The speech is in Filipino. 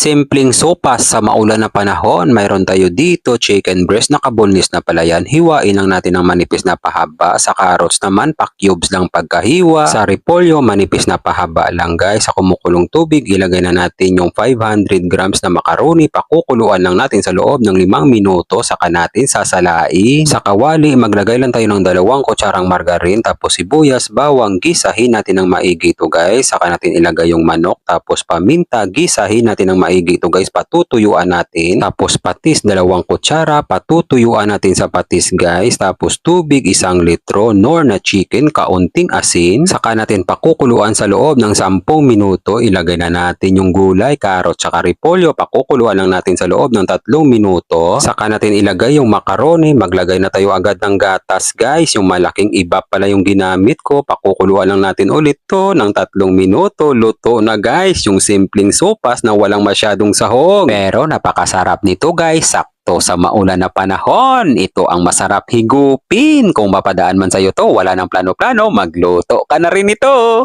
Simpleng sopas sa maulan na panahon. Mayroon tayo dito chicken breast na kabulnis na pala yan. Hiwain lang natin ng manipis na pahaba. Sa carrots naman, pa-cubes lang pagkahiwa. Sa repolyo, manipis na pahaba lang guys. Sa kumukulong tubig, ilagay na natin yung 500 grams na macaroni. Pakukuluan lang natin sa loob ng 5 minuto. Saka natin sasalain. Sa kawali, maglagay lang tayo ng dalawang kutsarang margarin. Tapos sibuyas, bawang, gisahin natin ng maigi ito guys. Saka natin ilagay yung manok. Tapos paminta, gisahin natin ng maigi ito guys. Patutuyuan natin. Tapos patis, dalawang kutsara. Patutuyuan natin sa patis guys. Tapos tubig, isang litro. Nor na chicken, kaunting asin. Saka natin pakukuluan sa loob ng 10 minuto. Ilagay na natin yung gulay, karot, saka repolyo. Pakukuluan lang natin sa loob ng 3 minuto. Saka natin ilagay yung macaroni. Maglagay na tayo agad ng gatas guys. Yung malaking iba pala yung ginamit ko. Pakukuluan lang natin ulit to ng 3 minuto. Luto na guys. Yung simpleng sopas na walang masyadong sahog. Pero napakasarap nito guys. Sakto sa maulan na panahon. Ito ang masarap higupin. Kung mapadaan man sa'yo to, wala ng plano-plano, magluto ka na rin ito.